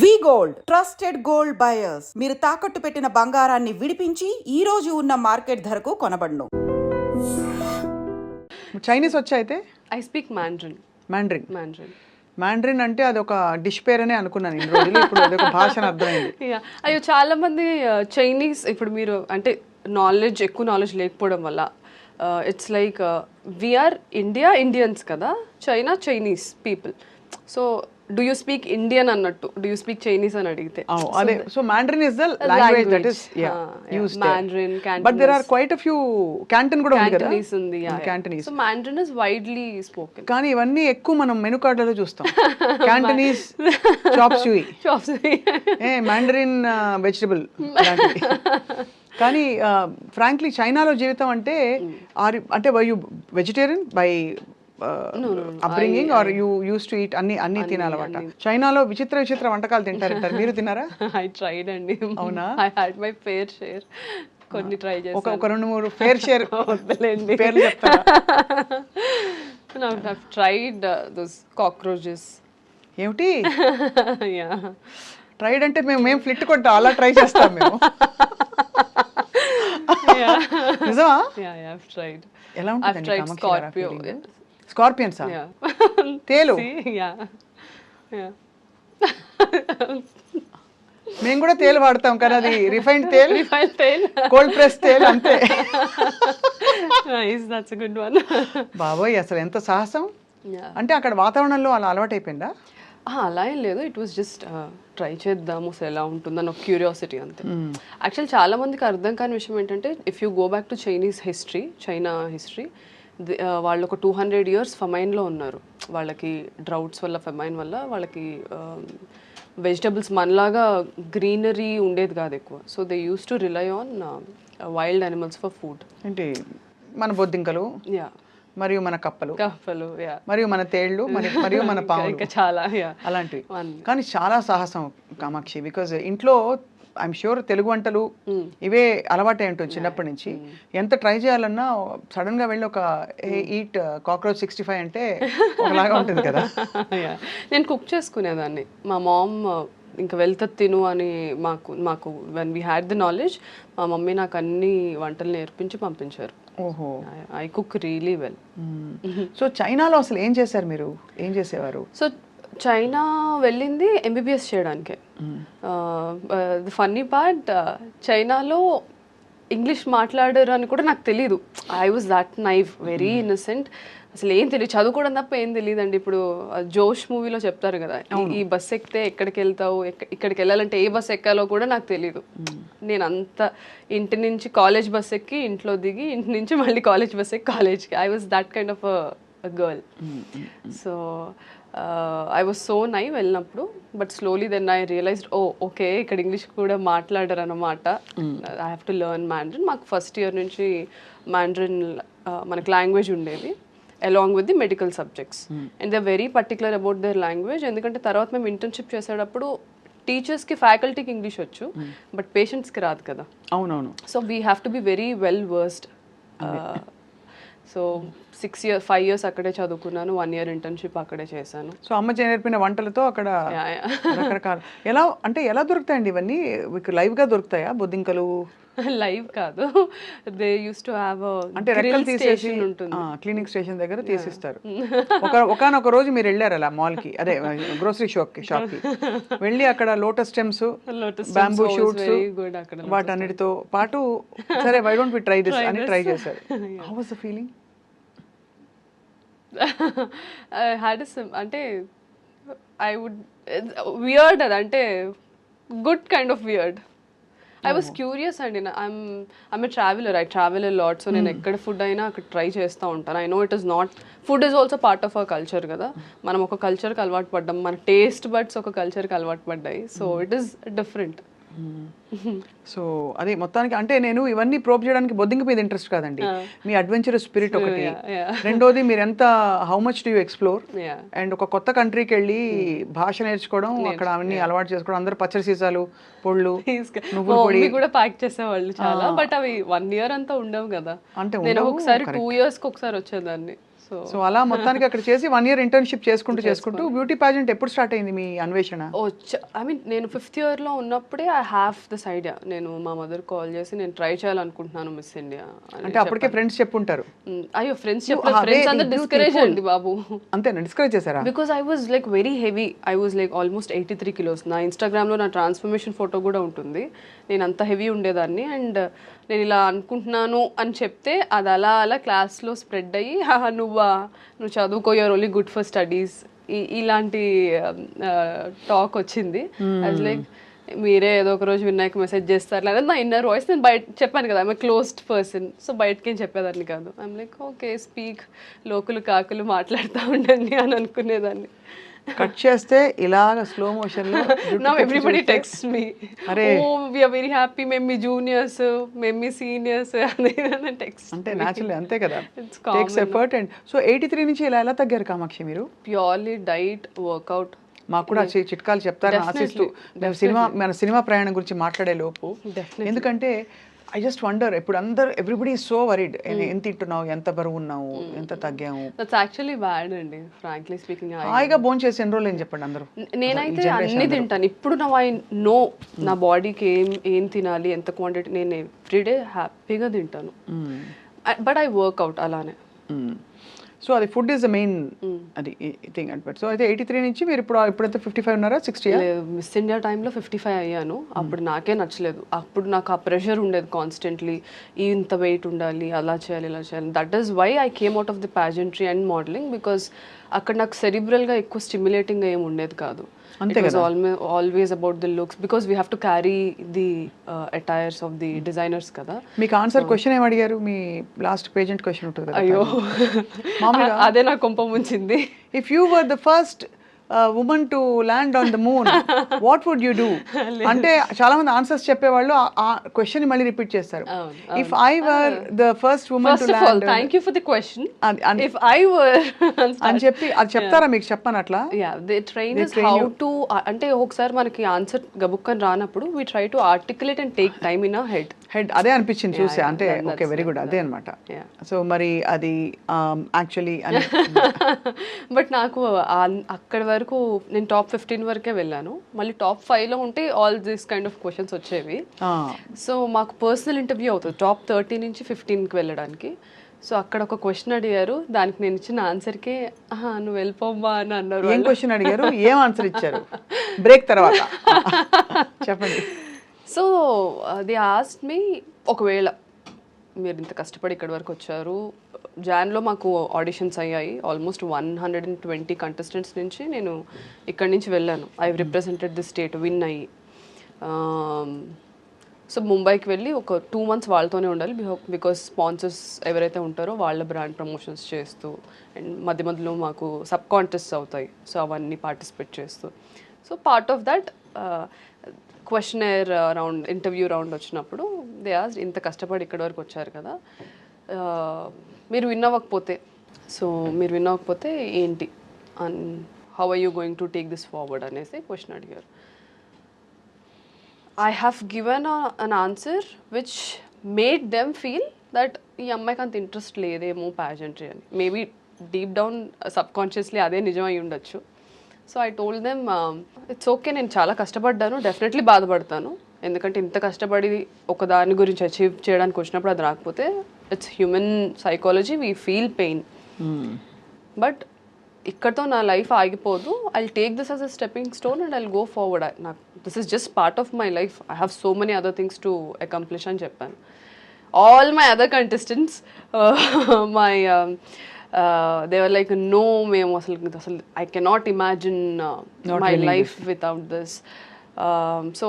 V gold trusted gold buyers. మీరు తాకట్టు పెట్టిన బంగారాన్ని విడిపించి ఈ రోజు ఉన్న మార్కెట్ ధరకు కొనబడును. చైనీస్ వచ్చా అయితే I speak Mandarin Mandarin Mandarin Mandarin అంటే అది ఒక డిష్ పేర్ అనే అనుకున్నాను ఇన్ని రోజులు ఇప్పుడు అది ఒక భాష అని అర్థమైంది. యా అయ్యో చాలా మంది చైనీస్ ఇప్పుడు మీరు అంటే నాలెడ్జ్ ఎక్కువ నాలెడ్జ్ లేకపోవడం వల్ల it's like we are India Indians కదా? China Chinese people so do you speak Indian అన్నట్టు? డూ యూ స్పీక్ చైనీస్ అని అడిగితే. Oh, అదే. So Mandarin is the language that is. Used Mandarin, but there are quite a few Canton కూడా ఉంది కదా? ఉంది Cantonese so Mandarin is widely spoken కానీ ఇవన్నీ ఎక్కువ మనం మెనూ కార్డులలో చూస్తాం. Cantonese chop suey shops a Mandarin vegetable కానీ ఫ్రాంక్లీ చైనాలో జీవితం అంటే ఆర్ అంటే why you vegetarian by upbringing or you used to eat అన్ని అన్ని తినాలన్నమాట? చైనాలో విచిత్ర విచిత్ర వంటకాలు తింటారంటారు మీరు తిన్నారా? ఐ ట్రైడ్ అండి. అవునా? I had my fair share కొన్ని ట్రై చేశాను. ఒక రెండు మూడు ఫేర్ షేర్ వద్దులేండి. పేర్లు చెప్తారా? Tried uh, those cockroaches. ఏమిటి? Yeah. ట్రైడ్ అంటే మేము మేము ఫ్లిట్ కొట్టాం. అలా ట్రై చేస్తాం మేము. నిజమా? Yeah, I've tried. ఎలా I've ఉంటుందండి స్కార్పియన్సా. తేలు. మేము కూడా తేలు వాడతాం కానీ అది రిఫైన్డ్ తేల్ Refined tail. కోల్డ్ ప్రెస్ తేల్ అంతే good one. బాబోయ్ అసలు ఎంత సాహసం. అంటే అక్కడ వాతావరణంలో అలా అలవాటైపోయిందా అలా ఏం లేదు ఇట్ వాస్ జస్ట్ ట్రై చేద్దాము అసలు ఎలా ఉంటుందని ఒక క్యూరియాసిటీ అంతే యాక్చువల్ చాలా మందికి అర్థం కాని విషయం ఏంటంటే if you go back to Chinese history China history వాళ్ళు ఒక టూ హండ్రెడ్ ఇయర్స్ ఫమైన్లో ఉన్నారు. వాళ్ళకి డ్రౌట్స్ వల్ల ఫెమైన్ వల్ల వాళ్ళకి వెజిటబుల్స్ మనలాగా గ్రీనరీ ఉండేది కాదు ఎక్కువ. So they used to rely on wild animals for food. ఏంటి? మన బొద్దింకలు యా. మరియు మన కప్పలు కప్పలు యా. మరియు మన తేళ్ళు మరి మరియు మన పాములు ఇంకా చాలా యా. అలాంటివి. కానీ చాలా సాహసం కామాక్షి బికాజ్ ఇంట్లో ఐఎమ్ షూర్ తెలుగు వంటలు ఇవే అలవాటే ఉంటుంది చిన్నప్పటి నుంచి ఎంత ట్రై చేయాలన్నా సడన్గా వెళ్ళి ఒక ఈట్ కాక్రోచ్ సిక్స్టీ ఫైవ్ అంటే ఒకలాగా ఉంటుంది కదా. నేను కుక్ చేసుకునేదాన్ని. మా మామ్ ఇంకా వెళ్తా తిను అని మాకు మాకు when we had the knowledge మా మమ్మీ నాకు అన్ని వంటలు నేర్పించి పంపించారు. ఓహో. I cook really well so చైనాలో అసలు ఏం చేశారు మీరు? ఏం చేసేవారు? సో చైనా వెళ్ళింది ఎంబీబీఎస్ చేయడానికే. ద ఫన్నీ పార్ట్ చైనాలో ఇంగ్లీష్ మాట్లాడరు అని కూడా నాకు తెలియదు I was that naive very innocent అసలు ఏం తెలియదు చదువుకోవడం తప్ప ఏం తెలియదండి ఇప్పుడు ఆ జోష్ మూవీలో చెప్తారు కదా ఈ- ఈ బస్ ఎక్కితే ఎక్కడికి వెళ్తావు? ఇక్కడికి వెళ్ళాలంటే ఏ బస్ ఎక్కాలో కూడా నాకు తెలియదు నేను అంత ఇంటి నుంచి కాలేజ్ బస్ ఎక్కి ఇంట్లో దిగి ఇంటి నుంచి మళ్ళీ కాలేజ్ బస్ ఎక్కి కాలేజ్కి. I was that kind of girl so I was so naive వెళ్ళినప్పుడు but slowly then I realised oh okay ఇక్కడ ఇంగ్లీష్ కూడా మాట్లాడరు అనమాట I have to learn Mandarin మాకు ఫస్ట్ ఇయర్ నుంచి మ్యాండ్రిన్ మనకు లాంగ్వేజ్ ఉండేది along with the medical subjects and they very particular about their language ఎందుకంటే తర్వాత మేము ఇంటర్న్షిప్ చేసేటప్పుడు టీచర్స్కి ఫ్యాకల్టీకి ఇంగ్లీష్ వచ్చు బట్ పేషెంట్స్కి రాదు కదా. అవునవును. So we have to be very well versed so six year five years అక్కడే చదువుకున్నాను వన్ ఇయర్ ఇంటర్న్షిప్ అక్కడే చేశాను. సో అమ్మ నేర్పిన వంటలతో అక్కడ. రకరకాల ఎలా అంటే ఎలా దొరుకుతాయండి ఇవన్నీ? మీకు live గా దొరుకుతాయా? బొద్దింకలు? లైవ్ కాదు. దే యూస్ టు హ్యావ్ అంటే రెక్కలు తీసేసి క్లినిక్ స్టేషన్ దగ్గర తీసిస్తారు. ఒక ఒకనొక రోజు మీరు వెళ్ళారు అలా మాల్కి అదే గ్రోసరీ షాప్కి షాప్కి. వెళ్ళి అక్కడ లోటస్ స్టెమ్స్ బ్యాంబూ షూట్స్ వాటన్నిటితో పాటు సరే why don't we try this అని ట్రై చేశారు. How was the feeling had అంటే ఐ వుడ్ వియర్డ్ అది అంటే good kind of weird I was curious అండి I'm I'm a traveller I travel lot so నేను ఎక్కడ ఫుడ్ అయినా అక్కడ ట్రై చేస్తూ ఉంటాను. I know it is not food is also part of our culture కదా. మనం ఒక కల్చర్కి అలవాటు పడ్డాం మన టేస్ట్ బడ్స్ ఒక కల్చర్కి అలవాటు పడ్డాయి. So it is different so అదే మొత్తానికి అంటే నేను ఇవన్నీ ప్రోబ్ చేయడానికి బొద్దింక మీద ఇంట్రెస్ట్ కాదండి. మీ అడ్వెంచరస్ స్పిరిట్ ఒకటి. రెండోది మీరు ఎంత how much do you explore and ఒక కొత్త కంట్రీకి వెళ్ళి భాష నేర్చుకోవడం అక్కడ అవన్నీ అలవాటు చేసుకోవడం అందరూ పచ్చడి సీసాలు పొళ్ళు కూడా ప్యాక్ చేసేవాళ్ళు చాలా బట్ అవి వన్ ఇయర్ అంతా ఉండవు కదా. అంటే నేను ఒకసారి టూ ఇయర్స్కి ఒకసారి వచ్చేదాన్ని. సో అలా మొత్తానికి అక్కడ చేసి వన్ ఇయర్ ఇంటర్న్షిప్ చేసుకుంటూ చేసుకుంటూ. బ్యూటీ పాజెంట్ ఎప్పుడు స్టార్ట్ అయింది మీ అన్వేషణ? ఐ మీన్ నేను ఫిఫ్త్ ఇయర్లో ఉన్నప్పుడే ఐ హ్యావ్ దిస్ ఐడియా నేను మా మదర్ కాల్ చేసి నేను ట్రై చేయాలనుకుంటున్నాను మిస్ ఇండియా అంటే అప్పటికే ఫ్రెండ్స్ చెప్పుంటారు. అయ్యో ఫ్రెండ్స్ ఫ్రెండ్స్ అందరు డిస్కరేజ్. అండి బాబు. అంతేనా? డిస్కరేజ్ చేశారా? Because I was like very heavy I was like almost eighty three kilos నా ఇన్స్టాగ్రామ్లో నా ట్రాన్స్ఫర్మేషన్ ఫోటో కూడా ఉంటుంది. నేను అంత హెవీ ఉండేదాన్ని. అండ్ నేను ఇలా అనుకుంటున్నాను అని చెప్తే అది అలా అలా క్లాస్లో స్ప్రెడ్ అయ్యి "హా, నువ్వా నువ్వు చదువుకో you're only good for studies ఇలాంటి టాక్ వచ్చింది. అది లైక్ మీరే ఏదో ఒక రోజు వినాయక్ మెసేజ్ చేస్తారు. లేదా నా ఇన్నర్ వాయిస్ నేను బయట చెప్పాను కదా ఐమ్ క్లోజ్డ్ పర్సన్ సో బయటకేం చెప్పేదాన్ని కాదు. ఐమ్ లైక్ ఓకే స్పీక్ లోకులు కాకులు మాట్లాడుతూ ఉండండి అని అనుకునేదాన్ని. కట్ చేస్తే ఇలాగ స్లో మోషన్లో నా ఎవ్రీబడి టెక్స్ట్ మీ అరే. ఓ వీఆర్ వెరీ హ్యాపీ మేము మీ జూనియర్స్ మేము మీ సీనియర్స్ అని టెక్స్ట్ అంటే న్యాచురల్ అంతే కదా. Takes effort and so eighty three నుంచి ఇలా ఎలా తగ్గారు కామాక్షి మీరు? ప్యూర్లీ డైట్ వర్కౌట్ మాకు కూడా చిట్కాలు చెప్తారని ఆశిస్తూ. మేము సినిమా మన సినిమా ప్రయాణం గురించి మాట్లాడే లోపు. ఎందుకంటే ఐ జస్ట్ వండర్ ఇప్పుడు అందరు ఎవ్రీబడి సో వరీడ్ ఎంత తింటున్నావు ఎంత బరువు ఉన్నావు ఎంత తగ్గాము దట్స్ యాక్చువల్లీ బ్యాడ్ అండి ఫ్రాంక్లీ స్పీకింగ్ హాయిగా భోజనం చేసి ఎన్ని రోజులు ఏం చెప్పండి అందరూ? నేనైతే అన్ని తింటాను. ఇప్పుడు నా ఐ నో నా బాడీకి ఏం ఏం తినాలి ఎంత క్వాంటిటీ నేను ఎవ్రీడే హ్యాపీగా తింటాను. బట్ ఐ వర్క్అవుట్ అలానే. సో అది ఫుడ్ ఇస్ ద మెయిన్ అది థింగ్ అండ్ సో అయితే ఎయిటీ త్రీ నుంచి మీరు ఇప్పుడు ఇప్పుడైతే ఫిఫ్టీ ఫైవ్ ఉన్నారా సిక్స్టీ మిస్ ఇండియా టైంలో ఫిఫ్టీ ఫైవ్ అయ్యాను. అప్పుడు నాకే నచ్చలేదు. అప్పుడు నాకు ఆ ప్రెషర్ ఉండేది కాన్స్టెంట్లీ ఇంత వెయిట్ ఉండాలి అలా చేయాలి ఇలా చేయాలి. That is why I came out of the pageantry and modelling because అక్కడ నాకు సెరిబ్రల్గా ఎక్కువ స్టిమ్యులేటింగ్ ఏం ఉండేది కాదు. అంతే always about the looks because we have to carry the attires of the designers కదా. మీకు ఆన్సర్ క్వశ్చన్ ఏం అడిగారు? మీ లాస్ట్ పేజెంట్ క్వశ్చన్ ఉంటుంది కదా అయ్యో. అదే నా కొంప ముంచింది. If you were the first woman to land on the moon what would you do అంటే చాలా మంది ఆన్సర్స్ చెప్పేవాళ్ళు ఆ క్వశ్చన్ మళ్ళీ రిపీట్ చేస్తారు. If I were the first woman to land thank you for the question if I were అని చెప్పి అది చెప్తారా మీకు? చెప్పను అట్లా? Yeah they train how to అంటే ఒకసారి మనకి ఆన్సర్ గబుక్కని రానప్పుడు we try to articulate and take time in a head head అదే అనిపించింది చూసే అంటే ఓకే వెరీ గుడ్ అదే అనమాట. సో మరి అది యాక్చువల్లీ అని బట్ నాకు అక్కడి వరకు నేను టాప్ ఫిఫ్టీన్ వరకే వెళ్ళాను. మళ్ళీ టాప్ ఫైవ్లో ఉంటే all this kind of questions వచ్చేవి. సో మాకు పర్సనల్ ఇంటర్వ్యూ అవుతుంది. టాప్ థర్టీ నుంచి ఫిఫ్టీన్కి వెళ్ళడానికి. సో అక్కడ ఒక క్వశ్చన్ అడిగారు. దానికి నేను ఇచ్చిన ఆన్సర్కే "ఆహా, నువ్వు వెళ్ళిపోమ్మా అని అన్నారు ఏం. క్వశ్చన్ అడిగారు? ఏం ఆన్సర్ ఇచ్చారు? బ్రేక్ తర్వాత. చెప్పండి. సో అది ఆస్ట్ మీ ఒకవేళ మీరు ఇంత కష్టపడి ఇక్కడి వరకు వచ్చారు జాన్లో మాకు ఆడిషన్స్ అయ్యాయి. Almost one hundred and twenty contestants నుంచి నేను ఇక్కడి నుంచి వెళ్ళాను. I represented the state win అయ్యి. Um, సో ముంబైకి వెళ్ళి ఒక టూ మంత్స్ వాళ్ళతోనే ఉండాలి. బికాస్ స్పాన్సర్స్ ఎవరైతే ఉంటారో వాళ్ళ బ్రాండ్ ప్రమోషన్స్ చేస్తూ అండ్ మధ్య మధ్యలో మాకు సబ్ కాంటెస్ట్ అవుతాయి. సో అవన్నీ పార్టిసిపేట్ చేస్తూ. So part of that questioner round interview round వచ్చినప్పుడు దే ఆస్ ఇంత కష్టపడి ఇక్కడి వరకు వచ్చారు కదా మీరు విన్ అవ్వకపోతే సో మీరు విన్ అవ్వకపోతే ఏంటి? And how are you going to take this forward అనేసి క్వశ్చన్ అడిగారు. I have given an answer which made them feel that ఈ అమ్మాయికి అంత ఇంట్రెస్ట్ లేదేమో ప్యాజెంట్రీ అని. Maybe deep down subconsciously అదే నిజం ఉండొచ్చు. So I told them it's okay నేను చాలా కష్టపడ్డాను డెఫినెట్లీ బాధపడతాను. ఎందుకంటే ఇంత కష్టపడి ఒక దాని గురించి అచీవ్ చేయడానికి వచ్చినప్పుడు అది రాకపోతే it's human psychology we feel pain but ఇక్కడతో నా లైఫ్ ఆగిపోదు. I take this as a stepping stone and I go forward నాకు this is just part of my life I have so many other things to accomplish అని చెప్పాను. All my other contestants my they were like no మేము అసలు అసలు I cannot imagine my life without this so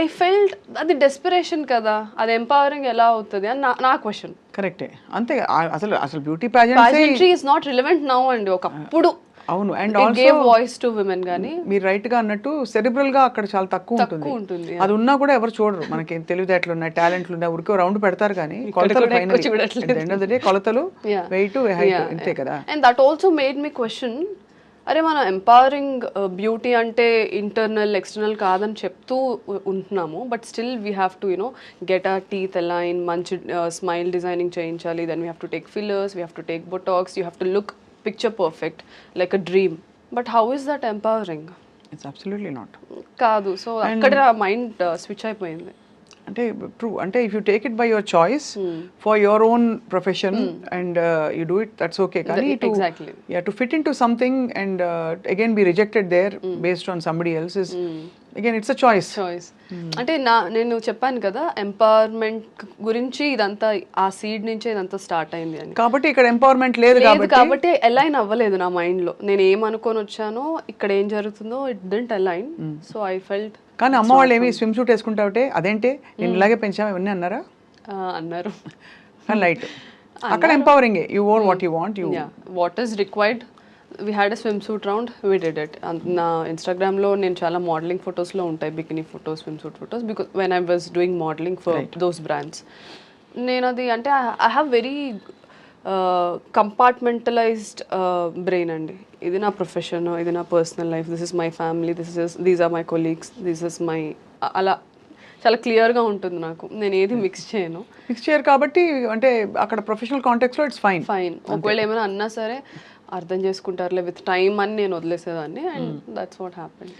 I felt అది desperation కదా. అది empowering ఎలా అవుతుంది అని నా క్వశ్చన్ కరెక్టే అంతే అసలు అసలు beauty pageant pageantry is not relevant now అండి. ఒకప్పుడు అవును. And gave voice to women కానీ మీరు రైట్గా అన్నట్టు సెరిబ్రల్గా అక్కడ చాలా తక్కువ ఉంటుంది, అది ఉన్నా కూడా ఎవరు చూడరు. మనకి తెలివితేటలు ఉన్నాయి టాలెంట్లు ఉన్నాయి ఊరికే రౌండ్ పెడతారు కానీ కొలతలు చూడట్లేదు. కొలతలు. వెయిట్ హైట్ అంతే కదా. And that also made me question అరే మనం ఎంపవరింగ్ బ్యూటీ అంటే ఇంటర్నల్ ఎక్స్టర్నల్ కాదని చెప్తూ ఉంటున్నాము. But still we have to you know get a teeth align మంచి స్మైల్ డిజైనింగ్ చేయించాలి. Then we have to take fillers we have to take Botox you have to look picture perfect like a dream but how is that empowering it's absolutely not కాదు. So అక్కడ mind switch అయిపోయింది. అంటే true అంటే if you take it by your choice for your own profession and you do it that's okay కానీ to fit in to something and again be rejected there based on somebody else is again it's a choice choice అంటే నా నేను చెప్పాను కదా empowerment గురించి ఇదంతా ఆ seed నుంచే ఇదంతా స్టార్ట్ అయింది అని. కాబట్టి ఇక్కడ ఎంపవర్మెంట్ లేదు కాబట్టి అలైన్ అవ్వలేదు నా మైండ్లో నేను ఏం అనుకొని వచ్చానో ఇక్కడ ఏం జరుగుతుందో it didn't align so I felt కానీ అమ్మ వాళ్ళు ఏమి స్విమ్ సూట్ వేసుకుంటావుటే అదేంటి? నేను ఇలాగే పెంచాము ఇవన్నీ అన్నారా? అన్నారు. లైట్ అక్కడ empowering you own what you want you yeah what is required we had a swim suit round we did it నా ఇన్స్టాగ్రామ్లో నేను చాలా మోడలింగ్ ఫొటోస్లో ఉంటాయి bikini photos swim suit photos because when I was doing modelling for those brands నేను అది అంటే I have very compartmentalised brain అండి. ఇది నా ప్రొఫెషన్ ఇది నా personal life this is my family this is these are my colleagues this is my అలా చాలా క్లియర్గా ఉంటుంది నాకు. నేను ఏది మిక్స్ చేయను. మిక్స్ చేయరు కాబట్టి అంటే అక్కడ ప్రొఫెషనల్ కాంటెక్స్లో ఇట్స్ ఫైన్ ఫైన్ ఒకవేళ ఏమైనా అన్నా సరే అర్థం చేసుకుంటారులే విత్ టైం అని నేను వదిలేసేదాన్ని అండ్ దట్స్ వాట్ హ్యాపెన్